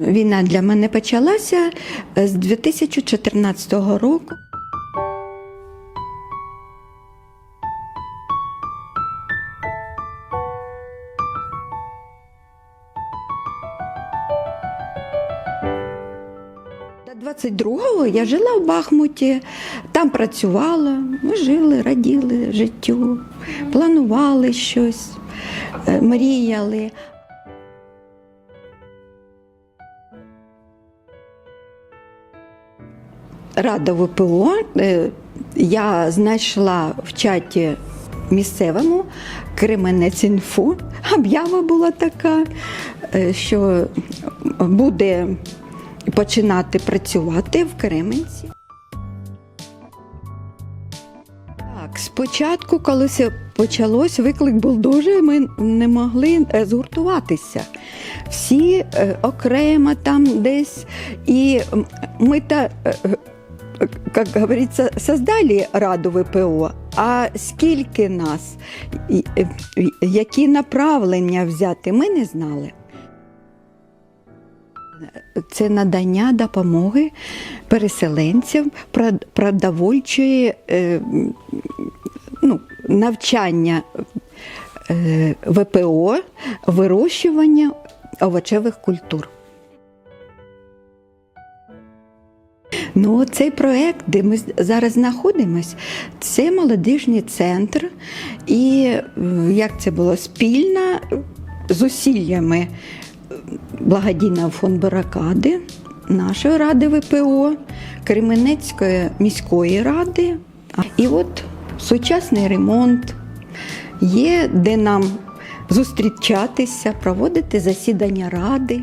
Війна для мене почалася е, з 2014 року. До 22-го я жила в Бахмуті, там працювала, ми жили, раділи життю, планували щось, е, мріяли. Рада ВПО е, я знайшла в чаті місцевому Кременець-Інфу. Об'ява була така, е, що буде починати працювати в Кременці. Так, спочатку, коли це почалось, виклик був дуже, ми не могли е, згуртуватися. Всі окремо там десь. І ми та, як говориться, создали Раду ВПО. А скільки нас, е, які направлення взяти, ми не знали. Це надання допомоги переселенцям, продовольчої е, ну, навчання е, ВПО, вирощування овочевих культур. Ну, цей проект, де ми зараз знаходимося, це молодіжний центр, і е, як це було спільно з усіллями благодійного фонду Баракади, нашої ради ВПО, Кременецької міської ради. І от сучасний ремонт є, де нам зустрічатися, проводити засідання ради.